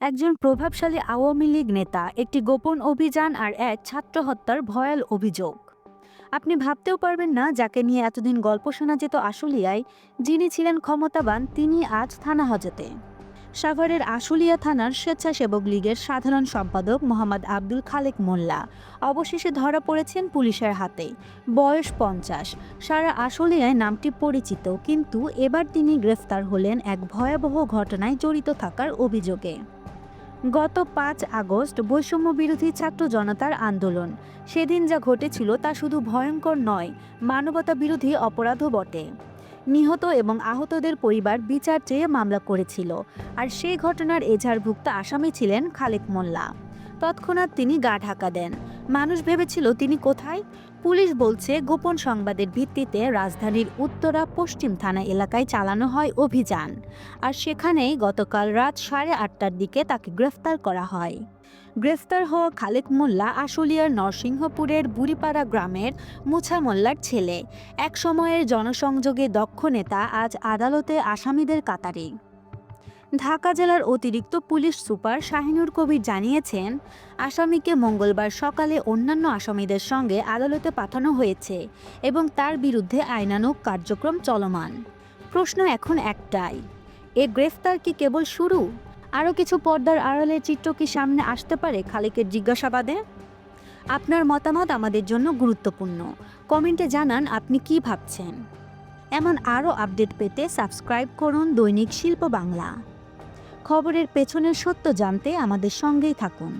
একজন প্রভাবশালী আওয়ামী লীগ নেতা, একটি গোপন অভিযান আর এক ছাত্র হত্যার ভয়াল অভিযোগ। আপনি ভাবতেও পারবেন না, যাকে নিয়ে এতদিন গল্প শোনা যেত আশুলিয়ায়, যিনি ছিলেন ক্ষমতাবান, তিনি আজ থানা হাজতে। সাভারের আশুলিয়া থানার স্বেচ্ছাসেবক লীগের সাধারণ সম্পাদক মোহাম্মদ আব্দুল খালেক মোল্লা অবশেষে ধরা পড়েছেন পুলিশের হাতে। বয়স পঞ্চাশ। সারা আশুলিয়ায় নামটি পরিচিত, কিন্তু এবার তিনি গ্রেফতার হলেন এক ভয়াবহ ঘটনায় জড়িত থাকার অভিযোগে। গত পাঁচ আগস্ট বৈষম্য বিরোধী ছাত্র জনতার আন্দোলন। সেদিন যা ঘটেছিল তা শুধু ভয়ঙ্কর নয় মানবতা বিরোধী অপরাধও বটে। নিহত এবং আহতদের পরিবার বিচার চেয়ে মামলা করেছিল, আর সেই ঘটনার এজাহারভুক্ত আসামি ছিলেন খালেক মোল্লা। তৎক্ষণাৎ তিনি গা ঢাকা দেন। মানুষ ভেবেছিল তিনি কোথায়? পুলিশ বলছে, গোপন সংবাদের ভিত্তিতে রাজধানীর উত্তরা পশ্চিম থানা এলাকায় চালানো হয় অভিযান। আর সেখানেই গতকাল রাত সাড়ে আটটার দিকে তাকে গ্রেফতার করা হয়। গ্রেফতার হওয়া খালেক মোল্লা আশুলিয়ার নরসিংহপুরের বুড়িপাড়া গ্রামের মুছা মোল্লার ছেলে। এক সময়ের জনসংযোগে দক্ষ নেতা, আজ আদালতে আসামিদের কাতারে। ঢাকা জেলার অতিরিক্ত পুলিশ সুপার শাহিনুর কবির জানিয়েছেন, আসামিকে মঙ্গলবার সকালে অন্যান্য আসামিদের সঙ্গে আদালতে পাঠানো হয়েছে এবং তার বিরুদ্ধে আইনানুগ কার্যক্রম চলমান। প্রশ্ন এখন একটাই, এ গ্রেফতার কি কেবল শুরু? আরও কিছু পর্দার আড়ালের চিত্র কি সামনে আসতে পারে খালিকের জিজ্ঞাসাবাদে? আপনার মতামত আমাদের জন্য গুরুত্বপূর্ণ। কমেন্টে জানান আপনি কি ভাবছেন। এমন আরও আপডেট পেতে সাবস্ক্রাইব করুন দৈনিক শিল্প বাংলা। খবরের পেছনের সত্য জানতে আমাদের সঙ্গেই থাকুন।